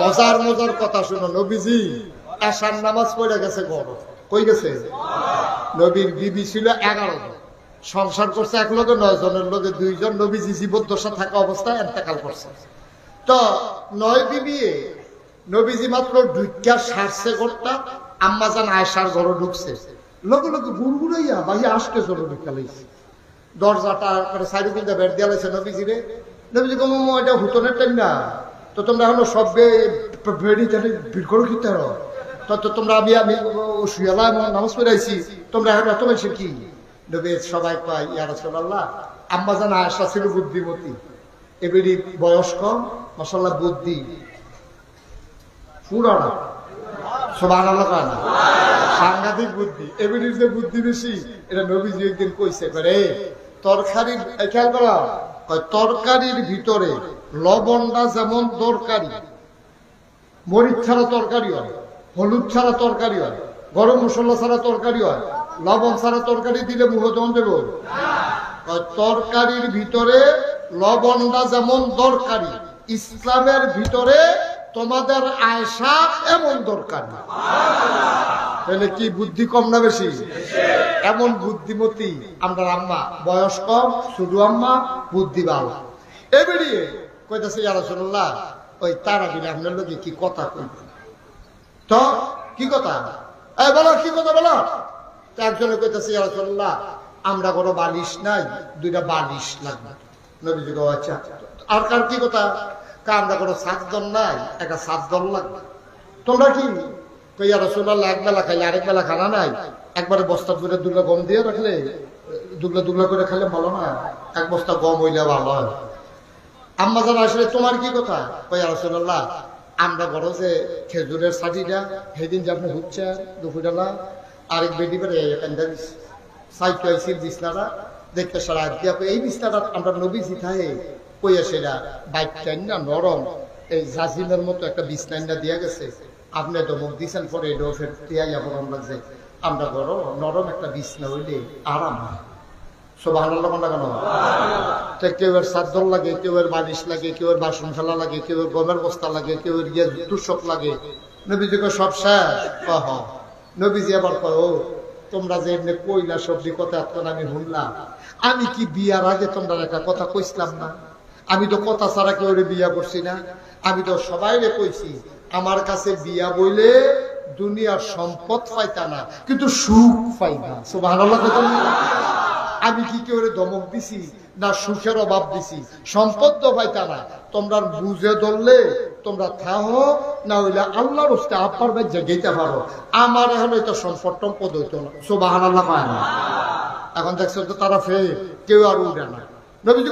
মজার মজার কথা শুনো, নবীজি আশার নামাজ পড়ে গেছে গড় কই গেছে? নবীর বিবি ছিল এগারো জন। সংসার করছে এক লোকে নয় জনের লোকে দুইজন। নবীজি জীবদ্দশা থাকা অবস্থায় এন্তেকাল করছে। তো নয় বিবি নবীজি মাত্র ঢুকিয়া সারছে ঘরটা, আম্মা জান আয়সার ঘরে ঢুকছে। লোকে লোকে গুড়গুড়াইয়া ভাইয়া আসতে চলো ঢুকা লাইছে। দরজাটা করে সাইড কিন্তু বের দিয়া লাইছে নবীজি রে নবীজি কম এটা হুতনের টাইম না। তো তোমরা এখন সবে বেড়ি জানি ভিড় করো কি তার? তো তোমরা আমি আমি শুয়ালা নামাজ পড়ে আইছি তোমরা এখন এত বেশি কি? নবী সবাই কয় ইয়া রাসূলুল্লাহ আম্মা জান আয়েশা ছিল বুদ্ধিমতী। এবারে বয়স কম, মাশাআল্লাহ বুদ্ধি। পুরানা আল্লাহ সাংঘাতিক বুদ্ধি। এবারের যে বুদ্ধি বেশি, এটা নবীজি একদিন কইছে করে তরকারির খেয়াল করা তরকারির ভিতরে লবণটা যেমন দরকারি, মরিচ ছাড়া তরকারি হয়, হলুদ ছাড়া তরকারি হয়, গরম মশলা ছাড়া তরকারি হয়, লবণ ছাড়া তরকারি দিলে মুহ দন দেব? তরকারির ভিতরে লবণটা যেমন দরকারি, ইসলামের ভিতরে তোমাদের আয়সা এমন দরকার। তাহলে কি বুদ্ধি কম না বেশি? এমন বুদ্ধিমতী আমরা আম্মা বয়স কম শুধু আম্মা বুদ্ধি ভালো এ বেরিয়ে কইতাছে, ইয়া রাসূলুল্লাহ, ওই তারা দিলে আপনার লোকে কি কথা কইব? তো, কি কথা? এই বলো, কি কথা বলো? একজনে কইতাছে, ইয়া রাসূলুল্লাহ, আমরা কোনো বালিশ নাই, দুইটা বালিশ লাগবে। নবীজি গো আচ্ছা আর কার কি কথা? আমরা কোনো সাতজন নাই, একটা সাতজন লাগবে। তোমরা কি? কইয়া রসুল্লাহ এক বেলা খাইলে আরেক বেলা খানা নাই, একবারে বস্তা করে দুলা গম দিয়ে রাখলে দুগলা দুগলা করে খেলে ভালো না, এক বস্তা গম হইলে ভালো হয়। আম্মা জানা আসলে তোমার কি কথা? কইয়া রসুল্লাহ আমরা বড় যে খেজুরের সাজিটা সেদিন যে আপনি হচ্ছে দুপুরবেলা আরেক বেডি এখানটা সাইকেল আইসির বিছনাটা দেখতে সারা দিয়া এই বিছনাটা আমরা নবী জিথাহে কইয়া সেটা বাইক টাইন না নরম, এই জাজিমের মতো একটা বিছনাইনা দিয়া গেছে। আপনি মুখ দিছেন পরে এটাও ফের টিয়া যাব আমরা যে, আমরা বড় নরম একটা বিছনা হইলে আরাম হয়। তোমরা যে এমনি কইলা সবজি কথা আমি শুনলাম। আমি কি বিয়ার আগে তোমরা একটা কথা কইছিলাম না? আমি তো কথা ছাড়া কেউ বিয়া করছি না। আমি তো সবাই কইছি, আমার কাছে বিয়া বইলে দুনিয়ার সম্পদ পাইতা না, কিন্তু সুখ পাই না সুবহানাল্লাহ কথা না? আমি কি কেউ দমক দিছি? না সুখের অভাব দিছি? সম্পদ তো পাইতা না তোমরা বুঝে ধরলে, তোমরা থাহ, না হইলে আল্লাহর হস্তে আপার ভাই জেগেইতে পারো। আমার এখন তো সম্পদ টম্পদ হইতো না। সুবাহান আল্লাহ পায় না? এখন দেখছ তো তারা ফে কেউ আর উঠে না। নবীজি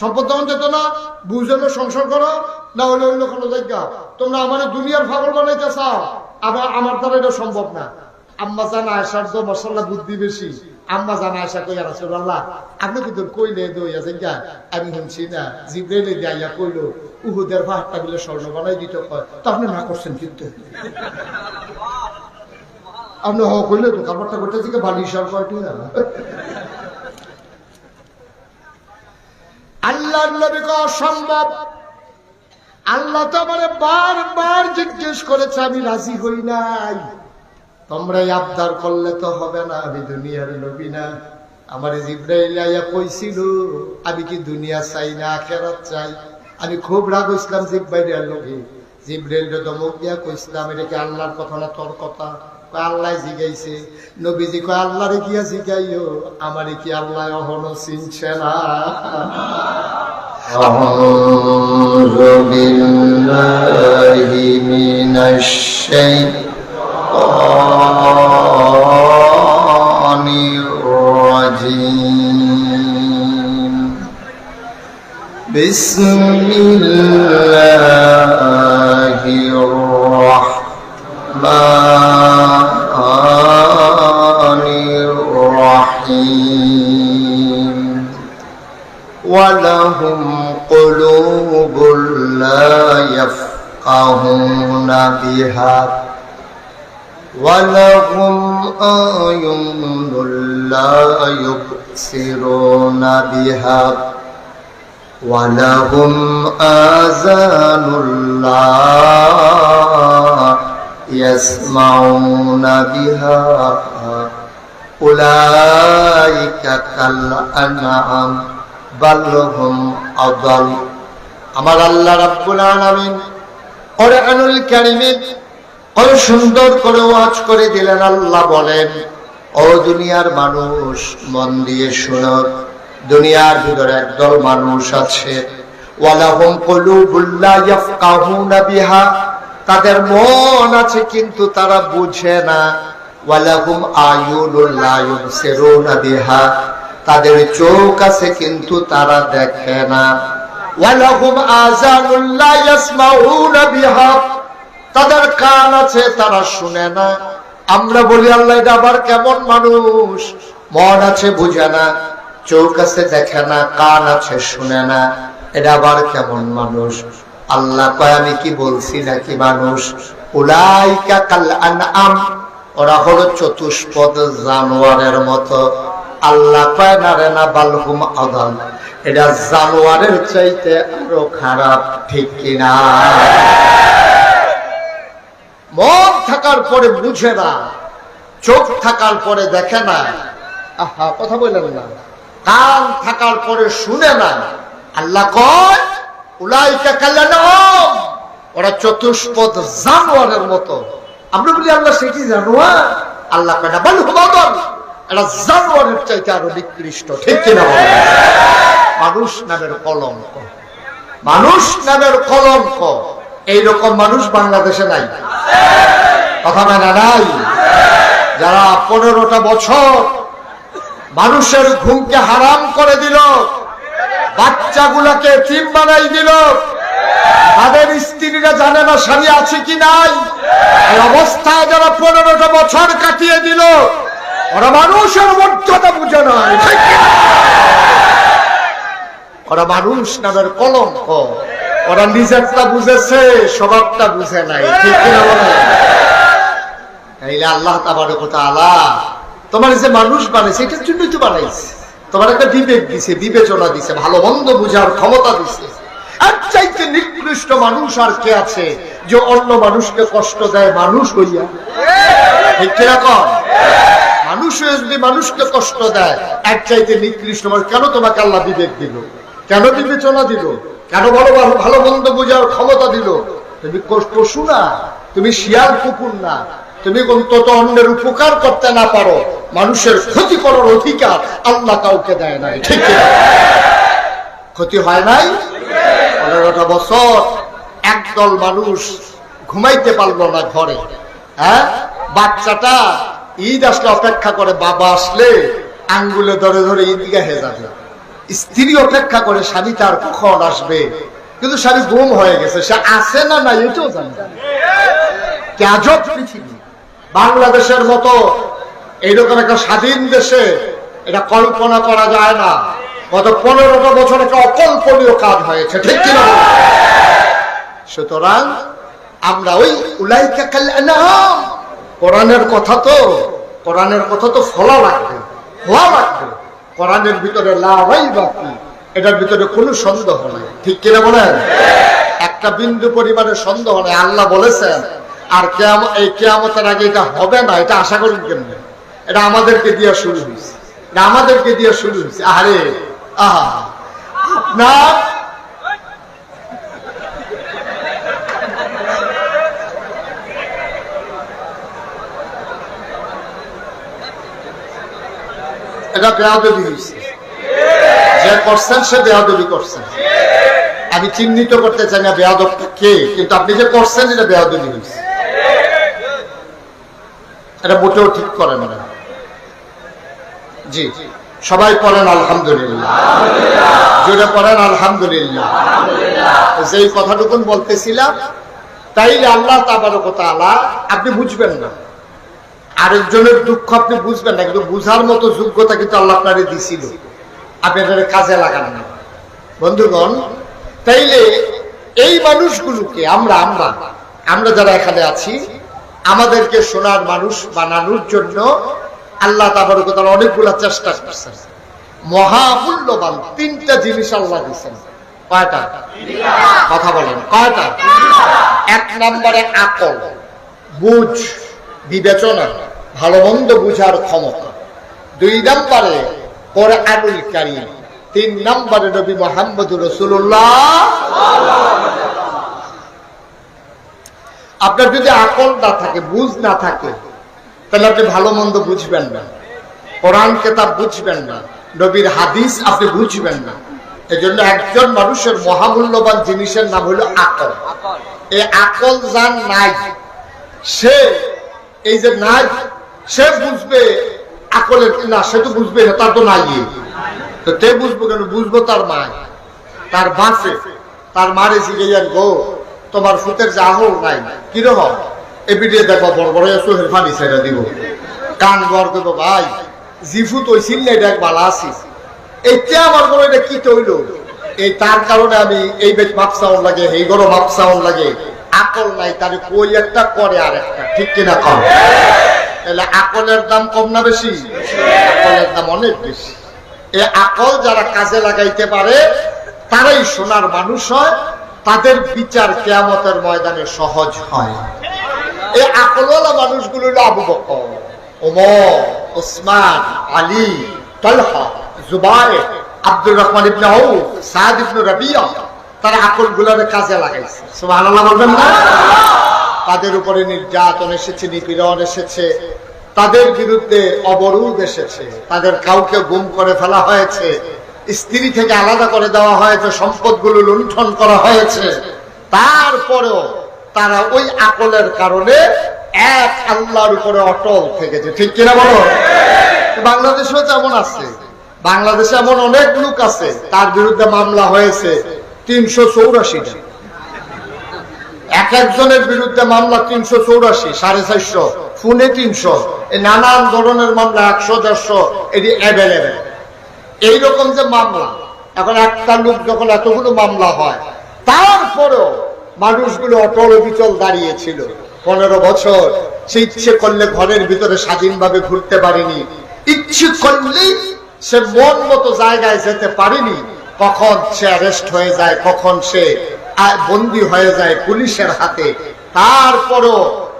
সম্পদ তখন যেত না। বুঝে না সংসার করো। না হলে অন্য কোনো জায়গা। তোমরা আমার দুনিয়ার ফাগল বানাইতে চাও। আবার আমার দ্বারা এটা সম্ভব না। আম্মা জান আয়সার তো মশলা বুদ্ধি বেশি। আম্মা জান আয়সা কই আর রাসূলুল্লাহ, আপনি কিন্তু কইলে দইয়া জায়গা আমি শুনছি না। জিব্রাইলে দিয়া কইলো, উহুদের পাহাড়টা বলে স্বর্ণ বানাই দিতে কয়। তো আপনি না করছেন কিন্তু। আপনি হ কইলে তো কাপড়টা করতে থেকে বালিশ আর কয়টি না আল্লাহর নবী কো অসম্ভব। আল্লাহ তো মানে বারবার জিজ্ঞেস করেছে, আমি রাজি হই নাই। তোমরা এই আবদার করলে তো হবে না আমি দুনিয়ার নবী না আমার জিব্রাইল আইয়া কইছিল আমি কি দুনিয়া চাই না আখেরাত চাই আমি খুব রাগ হইছিলাম জিব্রাইলের লোকে জিব্রাইল দমক দিয়া কইছিলাম এটা কি আল্লাহর কথা না তোর কথা কয় আল্লাহ জিগাইছে নবীজি কয় আল্লাহরে গিয়া জিগাইও আমারে কি আল্লাহ অহনো চিনছে না أعوذ بالله من الشيطان الرجيم. بسم الله الرحمن الرحيم ولهم قلوب لا يفقهون بها ولهم أعين لا يبصرون بها ولهم آذان الله يسمعون بها أولئك كالأنعام بل هم أضل আমার আল্লাহ রাব্বুল আলামিন কোরআনুল কারীমে কত সুন্দর করে ওয়াজ করে দিলেন, আল্লাহ বলেন, ও দুনিয়ার মানুষ, মন দিয়ে শোনো, দুনিয়ার ভিতরে একদল মানুষ আছে। ওয়ালাহুম তাদের মন আছে কিন্তু তারা বুঝে না। তাদের চোখ আছে কিন্তু তারা দেখে না। ওয়ালাহুম তাদের কান আছে, তারা শুনে না। আমরা বলি, আল্লাহ, এটা আবার কেমন মানুষ? মন আছে, বুঝে না। চোখ আছে, দেখে না। কান আছে, শুনে না। এটা আবার কেমন মানুষ? আল্লাহ কয়, আমি কি বলছি নাকি মানুষ? উলাইকা কাল ওরা হলো চতুষ্পদ জানোয়ারের মতো। আল্লাহ কয়, না রে, না বালহুম এটা জানোয়ারের চাইতে আরও খারাপ, ঠিক কিনা? থাকার পরে বুঝে না, চোখ থাকার পরে দেখে না, আহা, কথা বললেন না। কান থাকার পরে শুনে না, আল্লাহ ওরা চতুষ্পদ জানোয়ারের মতো। আমরা বলি, আল্লাহ সেটি জানোয়ার? আল্লাহ কয়, না বল এটা জানোয়ারের চাইতে আরও নিকৃষ্ট, ঠিক কিনা মানুষ নামের কলঙ্ক। মানুষ নামের কলঙ্ক। এইরকম মানুষ বাংলাদেশে নাই। কথা মানা নাই? যারা পনেরোটা বছর মানুষের ঘুমকে হারাম করে দিল, বাচ্চাগুলাকে টিম বানাই দিল, তাদের স্ত্রীরা জানে না স্বামী আছে কি নাই। এই অবস্থায় যারা পনেরোটা বছর কাটিয়ে দিল, ওরা মানুষের মর্যাদা বুঝে নাই। ঠিক কি না? ওরা মানুষ নামের কলঙ্ক। ওরা নিজেরটা বুঝেছে, স্বভাবটা বুঝে নাই। ঠিক তাইলে আল্লাহ তাবারক তাআলা তোমার যে মানুষ বানাইছে, এটার জন্যই তো বানাইছে। তোমার একটা বিবেক দিছে, বিবেচনা দিছে, ভালো মন্দ বুঝার ক্ষমতা দিছে। আর চাইতে নিকৃষ্ট মানুষ আর কে আছে যে অন্য মানুষকে কষ্ট দেয়? মানুষ হইয়া। ঠিক কীরকম মানুষ যদি মানুষকে কষ্ট দেয় এক চাইতে নিকৃষ্ট মানুষ, কেন তোমাকে আল্লাহ বিবেক দিল? কেন বিবেচনা দিল? কেন ভালো ভালো- ভালো মন্দ বোঝার ক্ষমতা দিল। তুমি পশু না, তুমি শিয়াল কুকুর না। তুমি অন্তত অন্যের উপকার করতে না পারো। মানুষের ক্ষতি করার অধিকার আল্লাহ কাউকে দেয় নাই। ঠিক ক্ষতি হয় নাই? পনেরোটা বছর একদল মানুষ ঘুমাইতে পারল না ঘরে। হ্যাঁ? বাচ্চাটা ঈদ আসলে অপেক্ষা করে, বাবা আসলে আঙ্গুলে ধরে ধরে ঈদগাহে যাবে। স্ত্রী অপেক্ষা করে স্বামী তার কখন আসবে? কিন্তু স্বামী গুম হয়ে গেছে। সে আসে না না এটাও জানে না। কি আজব পৃথিবী। বাংলাদেশের মতো এইরকম একটা স্বাধীন দেশে এটা কল্পনা করা যায় না। গত পনেরোটা বছর একটা অকল্পনীয় কাজ হয়েছে। ঠিক কিনা? সুতরাং আমরা ওই কাল্লানাম কোরআনের কথা তো, কোরআনের কথা তো ফলা লাগবে হওয়া লাগবে। কোরআনের ভিতরে লাভাই এটার ভিতরে কোনো সন্দেহ নাই। ঠিক কিনা বলেন? একটা বিন্দু পরিমাণে সন্দেহ নাই, আল্লাহ বলেছেন, আর কেয়াম, এই কেয়ামতের আগে এটা হবে না, এটা আশা করুন কেমনে? এটা আমাদেরকে দিয়ে শুরু হয়েছে। আমাদেরকে দিয়ে শুরু হয়েছে। আরে আহ, আপনার এটা বেয়াদবি হয়েছে যে করছেন, সে বেয়াদবি করছেন আমি চিহ্নিত করতে চাই না বেয়াদবটা কে, কিন্তু আপনি যে করছেন, এটা বেয়াদবি হয়েছে এটা মোটেও ঠিক করে না। জি, সবাই পড়েন আলহামদুলিল্লাহ। জোরে পড়েন আলহামদুলিল্লাহ। যেই কথাটুকুন বলতেছিলাম, তাইলে আল্লাহ তাবারক তাআলা আপনি বুঝবেন না। আরেকজনের দুঃখ আপনি বুঝবেন না, কিন্তু বুঝার মতো যোগ্যতা কিন্তু আল্লাহ আপনারে দিছিল। আপনি এটাকে কাজে লাগান না। বন্ধুগণ, তাইলে এই মানুষগুলোকে আমরা আমরা আমরা যারা এখানে আছি, আমাদেরকে সোনার মানুষ বানানোর জন্য আল্লাহ তাবারক তাআলা অনেকগুলা চেষ্টা করছেন। মহামূল্যবান তিনটা জিনিস আল্লাহ দিচ্ছেন কয়টা? কথা বলেন। কয়টা? এক নম্বরে আকল, বুঝ, বিবেচনা। ভালো মন্দ বুঝার ক্ষমতা। দুই নম্বরে কোরআনুল কারীম, তিন নম্বরে নবী মোহাম্মদ রসুল্লাহ আপনার যদি আকল না থাকে, বুঝ না থাকে, তাহলে আপনি ভালো মন্দ বুঝবেন না। কোরআন কেতাব বুঝবেন না, নবীর হাদিস আপনি বুঝবেন না। এজন্য একজন মানুষের মহামূল্যবান জিনিসের নাম হলো আকল। এই আকল যার নাই, সে এই যে নাই সে বুঝবে, আকলের না সে তো বুঝবে না তার তো নাই। তো তে বুঝব কেন? বুঝব তার মা তার বাঁচে তার মারে জিজ্ঞাসা গো তোমার ফুতের যে আহল নাই। কীরকম এপিটে দেখো বড় বড় চোখের পানি ছেড়ে দিব। কান গড় দেবো, ভাই। জিফু তো চিনলে দেখ বালা আছিস এইটা আমার বড় এটা কি তৈল? এই তার কারণে আমি এই বেশ মাপ সাউন্ড লাগে, এই গরো মাপ সাউন্ড লাগে। আকল নাই, তার কই একটা করে আর একটা ঠিক কিনা কম? তাহলে আকলের দাম কম না বেশি? আকলের দাম অনেক বেশি। এই আকল যারা কাজে লাগাইতে পারে, তারাই সোনার মানুষ হয়, তাদের বিচার কেয়ামতের ময়দানে সহজ হয়। এই আকলওয়ালা মানুষগুলো আবু বকর, ওমর, ওসমান, আলী, তলহা, জুবাইর, আব্দুর রহমান ইবনে রাবিয়া, তারা আকল গুলারে কাজে লাগাইছে। বলবেন না? তাদের উপরে নির্যাতন এসেছে, নিপীড়ন এসেছে। তাদের বিরুদ্ধে অবরোধ এসেছে। তাদের কাউকে গুম করে ফেলা হয়েছে। স্ত্রী থেকে আলাদা করে দেওয়া হয়েছে, সম্পদগুলো লুণ্ঠন করা হয়েছে। তারপরেও তারা ওই আকলের কারণে এক আল্লাহর উপরে অটল থেকেছে ঠিক কিনা বলো? বাংলাদেশেও যেমন আছে। বাংলাদেশে এমন অনেক লোক আছে, তার বিরুদ্ধে মামলা হয়েছে তিনশো চৌরাশিটা। এক একজনের বিরুদ্ধে মামলা তিনশো চৌরাশি, সাড়ে চারশো ফোনে তিনশো নানান ধরনের মামলা, একশো, দেড়শো, এটি অ্যাভেলেবেল এইরকম যে মামলা, এখন একটা লোক যখন এতগুলো মামলা হয়, তারপরেও মানুষগুলো অটল বিচল দাঁড়িয়েছিল। পনেরো বছর, সে ইচ্ছে করলে ঘরের ভিতরে স্বাধীনভাবে ঘুরতে পারেনি। ইচ্ছে করলেই সে মন মতো জায়গায় যেতে পারেনি। কখন সে অ্যারেস্ট হয়ে যায়, কখন সে বন্দী হয়ে যায় পুলিশের হাতে। তারপরও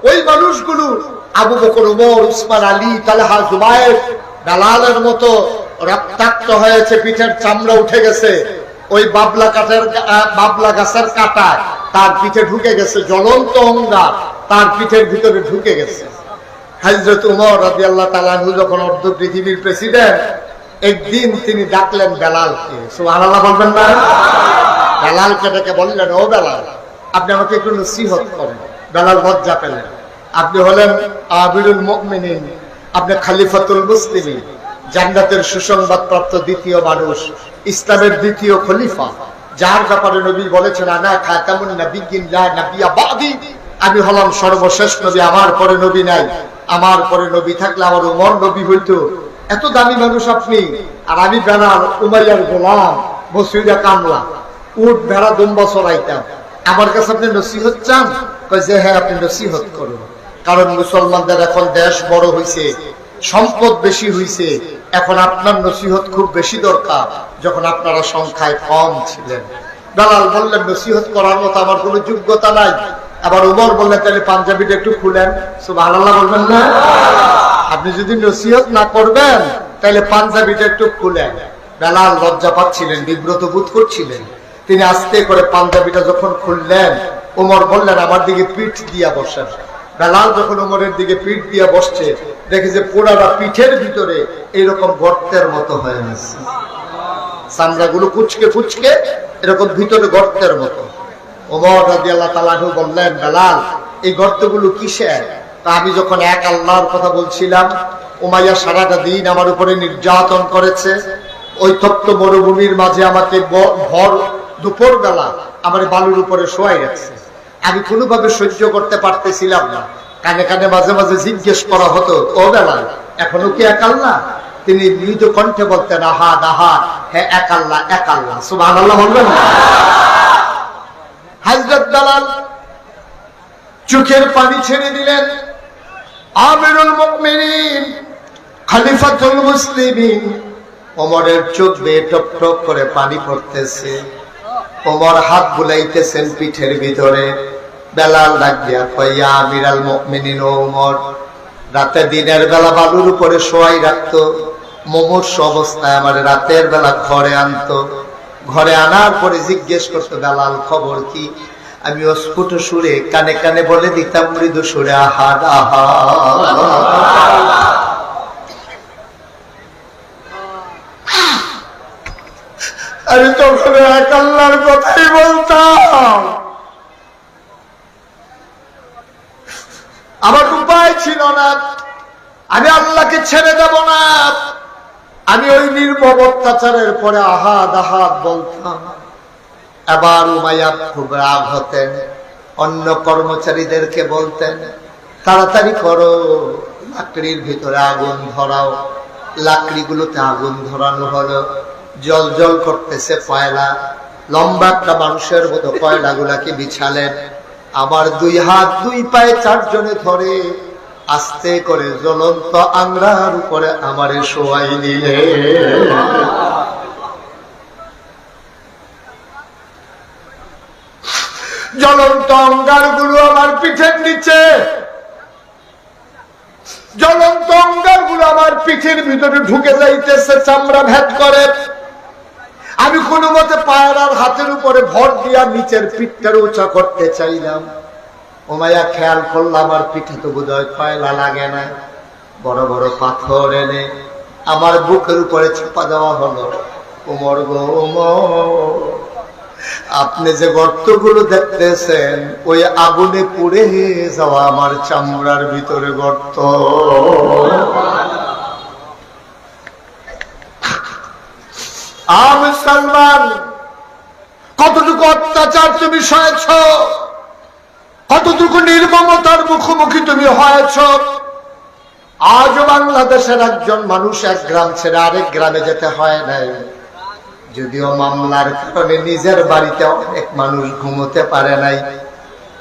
ওই মানুষগুলো আবু বকর উমর উসমান, আলী, তালহা, জুবায়ের, দালালের মতো রক্তাক্ত হয়েছে, পিঠের চামড়া উঠে গেছে। ওই বাবলা কাঠের বাবলা গাছের কাটায় তার পিঠে ঢুকে গেছে, জ্বলন্ত অঙ্গার তার পিঠের ভিতরে ঢুকে গেছে। হাজরত উমর রাজি আল্লাহ তালানহু যখন অর্ধ পৃথিবীর প্রেসিডেন্ট, একদিন তিনি ডাকলেন বেলালকে। সুবহানাল্লাহ বলবেন না? বেলালকে ডেকে বললেন, ও বেলাল, আপনি আমাকে একটু নসিহত করেন। বেলাল লজ্জা পেলেন। আপনি হলেন আবিরুল আপনি খালিফাতুল জান্নাতের দ্বিতীয় মানুষ, ইসলামের দ্বিতীয় খলিফা। যার ব্যাপারে নবী বলেছেন, আনা খাতামুন নাবিয়্যিন লা নাবিয়্যা বাদি। আমি হলাম সর্বশেষ নবী, আমার পরে নবী নাই। আমার পরে নবী থাকলে আমার উমর নবী হইতো। এত দামি মানুষ আপনি। আর আমি বেনার উমাইয়ার গোলাম বসুইরা কামলা। উট, ভেড়া, দুম্বা চড়াইতাম। আমার কাছে আপনি নসিহত চান? যে হ্যাঁ আপনি নসিহত করুন। কারণ মুসলমানদের এখন দেশ বড় হইছে, সম্পদ বেশি হইছে। এখন আপনার নসিহত খুব বেশি দরকার, যখন আপনারা সংখ্যায় কম ছিলেন। দালাল বললেন, নসিহত করার মতো আমার কোনো যোগ্যতা নাই। আবার উমর বললেন, তাহলে পাঞ্জাবিটা একটু খুলেন। সুবহানাল্লাহ বলবেন না? আপনি যদি নসিহত না করবেন, তাহলে পাঞ্জাবিটা একটু খুলেন। বেলাল লজ্জা পাচ্ছিলেন, বিব্রত বোধ করছিলেন। তিনি আস্তে করে পাঞ্জাবিটা যখন খুললেন উমর বললেন, আমার দিকে পিঠ দিয়া বসেন। বেলাল যখন উমরের দিকে পিঠ দিয়া বসছে, দেখে যে পোড়ারা পিঠের ভিতরে এরকম গর্তের মতো হয়ে গেছে। চামড়াগুলো কুচকে কুচকে এরকম ভিতরে গর্তের মতো। ওমর রাজি আল্লাহ তালাহু বললেন, বেলাল, এই গর্তগুলো কিসের? তা আমি যখন এক আল্লাহর কথা বলছিলাম, উমাইয়া সারাটা দিন আমার উপরে নির্যাতন করেছে। ওই তপ্ত মরুভূমির মাঝে আমাকে ভর দুপুর বেলা আমার বালুর উপরে শোয়াই রাখছে। আমি কোনোভাবে সহ্য করতে পারতেছিলাম না। কানে কানে মাঝে মাঝে জিজ্ঞেস করা হতো, ও বেলা এখনও কি এক আল্লাহ? তিনি মৃদু কণ্ঠে বলতেন, আহা, দাহা হ্যাঁ এক আল্লাহ এক আল্লাহ সুবাহ বলবেন হাজরত দালাল চোখের পানি ছেড়ে দিলেন। আমিরুল মুমিনিন, খলিফাতুল মুসলিমিন, ওমরের চোখ বেয়ে টপ টপ করে পানি পড়তেছে। ওমর হাত বুলাইতেছেন পিঠের ভিতরে। বেলাল ডাক দিয়া, কইয়া আমিরাল মুমিনিন ওমর রাতে দিনের বেলা বালুর উপরে শোয়াই রাখতো। মুমূর্ষ অবস্থায় আমার রাতের বেলা ঘরে আনতো। ঘরে আনার পরে জিজ্ঞেস করতো, বেলাল, খবর কি? আমি অস্ফুট সুরে কানে কানে বলে দিতাম, মৃদু সুরে আহাদ আহা আমি তখন এক আল্লাহর কথাই বলতাম। আমার উপায় ছিল না। আমি আল্লাহকে ছেড়ে দেব না। আমি ওই নির্মম অত্যাচারের পরে আহাদ আহাদ বলতাম। এবার উমাইয়া খুব রাগ হতেন। অন্য কর্মচারীদেরকে বলতেন, তাড়াতাড়ি করো, লাকড়ির ভিতরে আগুন ধরাও। লাকড়িগুলোতে আগুন ধরানো হলো। জল জল করতেছে কয়লা। লম্বা একটা মানুষের মতো কয়লাগুলাকে বিছালেন আবার দুই হাত, দুই পায়ে চারজনে ধরে। আস্তে করে জ্বলন্ত আংরার উপরে আমারে শোয়াই নিলে জ্বলন্ত অঙ্গারগুলো আমার পিঠের নিচে। জ্বলন্ত অঙ্গারগুলো আমার পিঠের ভিতরে ঢুকে যাইতেছে, চামড়া ভেদ করে। আমি কোনো মতে পায়ের আর হাতের উপরে ভর দিয়া নিচের পিঠটার উঁচা করতে চাইলাম। ওমাইয়া খেয়াল করলাম আমার পিঠে তো বোধহয় কয়লা লাগে না। বড় বড় পাথর এনে আমার বুকের উপরে চাপা দেওয়া হলো। উমর গো উমর আপনি যে গর্তগুলো দেখতেছেন, ওই আগুনে পুড়ে যাওয়া আমার চামড়ার ভিতরে গর্ত। আমি সালমান কতটুকু অত্যাচার তুমি সয়েছ? কতটুকু নির্মমতার মুখোমুখি তুমি হয়েছ? আজও বাংলাদেশের একজন মানুষ এক গ্রাম ছেড়ে আরেক গ্রামে যেতে হয় নাই। যদিও মামলার কারণে নিজের বাড়িতে অনেক মানুষ ঘুমোতে পারে নাই।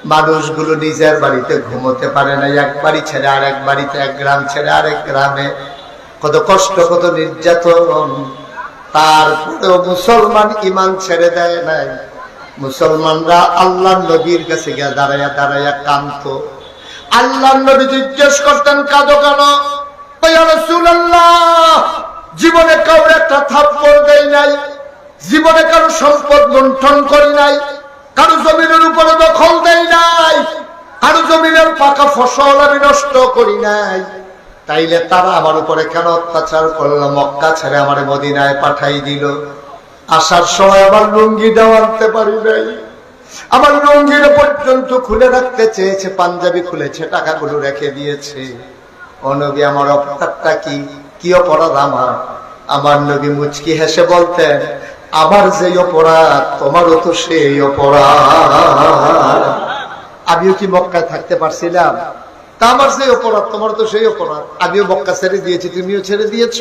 মানুষগুলো নিজের বাড়িতে ঘুমোতে পারে নাই। এক বাড়ি ছেড়ে আরেক বাড়িতে, এক গ্রাম ছেড়ে আরেক গ্রামে। কত কষ্ট, কত নির্যাতন। তারপরেও মুসলমান ইমান ছেড়ে দেয় নাই। মুসলমানরা আল্লাহ নবীর কাছে গিয়ে দাঁড়াইয়া দাঁড়াইয়া কান্ত আল্লাহ নবী জিজ্ঞেস করতেন, কাঁদো কেন? জীবনে কাউরে একটা থাপ্পড় দেই নাই, জীবনে কারও সম্পদ লুণ্ঠন করি নাই কারও জমিনের উপরে দখল দেয় নাই কারও জমিনের পাকা ফসল আমি নষ্ট করি নাই। তাইলে তারা আমার উপরে কেন অত্যাচার করল? মক্কা ছেড়ে আমার মদিনায় পাঠাই দিল। আসার সময় আমার লুঙ্গি দেওয়া আনতে পারি নাই। আমার লুঙ্গির পর্যন্ত খুলে রাখতে চেয়েছে, পাঞ্জাবি খুলেছে, টাকাগুলো রেখে দিয়েছে। অনবী আমার অপরাধটা কি? কি অপরাধ আমার? আমার নবী মুচকি হেসে বলতেন, আমার যে অপরাধ, তোমারও তো সেই অপরাধ। আমিও কি মক্কায় থাকতে পারছিলাম? তা আমার সেই অপরাধ, তোমার তো সেই অপরাধ। আমিও বক্কা ছেড়ে দিয়েছি, তুমিও ছেড়ে দিয়েছ।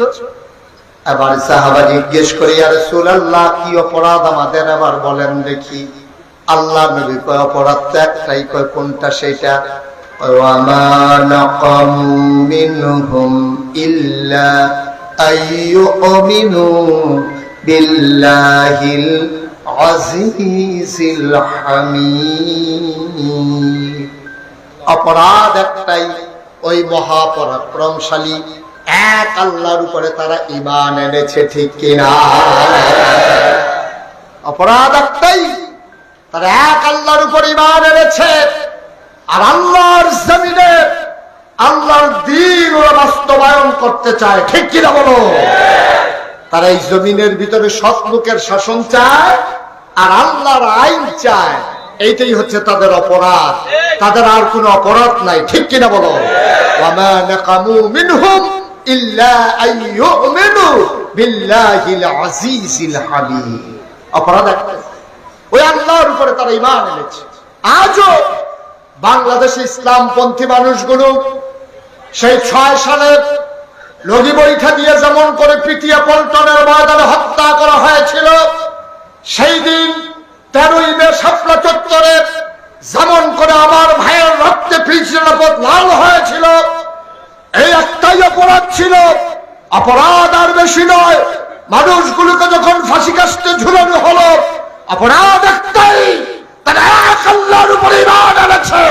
এবার সাহাবা জিজ্ঞেস করি আর সুল আল্লাহ কি অপরাধ আমাদের? আবার বলেন দেখি। আল্লাহ নবী কয়, অপরাধ তো একটাই, কয়, কোনটা সেইটা ইল্লা বিল্লাহিল অপরাধ একটাই, ওই মহাপরাক্রমশালী এক আল্লাহর উপরে তারা ইমান এনেছে, ঠিক কিনা? অপরাধ একটাই, তারা এক আল্লাহর উপর ইমান এনেছে। আর আল্লাহর জমিনে আল্লাহর দিন বাস্তবায়ন করতে চায়, ঠিক কিনা বলো? তারা এই জমিনের ভিতরে সৎমুখের শাসন চায়, আর আল্লাহর আইন চায়। এইটাই হচ্ছে তাদের অপরাধ। তাদের আর কোনো অপরাধ নাই। ঠিক কিনা বলো? অপরাধ একটা। ওই তারা আজও বাংলাদেশে ইসলামপন্থী মানুষগুলো সেই ছয় সালের দিয়ে যেমন করে পিটিয়ে পল্টনের ময়দানে হত্যা করা হয়েছিল, সেই দিন তেরোই মে সাপলা চত্বরে যেমন করে আমার ভাইয়ের রক্তে পথ লাল হয়েছিল, এই একটাই অপরাধ ছিল। অপরাধ আর বেশি নয়, মানুষগুলোকে যখন ফাঁসি কাস্তে ঝুলানো হলো, অপরাধ একটাই, তারা এক আল্লাহর উপরে ইমান এনেছে।